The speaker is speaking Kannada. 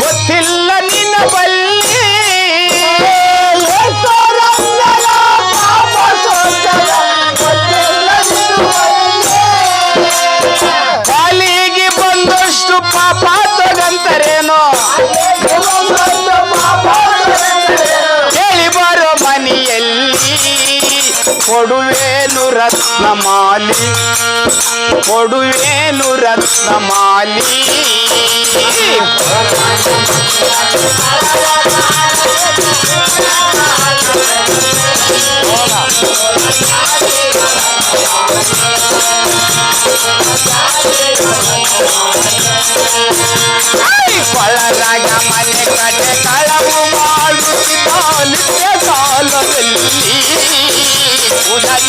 ಗೊತ್ತಿಲ್ಲ ನಿನ್ನ ಬಲ್ಲಿ. ಕಾಲಿಗೆ ಬಂದಷ್ಟು ಪಾಪ ತಗಂತರೇನೋ? ಕೇಳಿ ಬರೋ ಮನೆಯಲ್ಲಿ. ಕೊಡುವೇನು ರತ್ನಮಾಲಿ. ಕೊಡುವೇನು ರತ್ನಮಾಲಿ. राजा मन कटे कलम मारुति काल के काल दिल्ली। उधर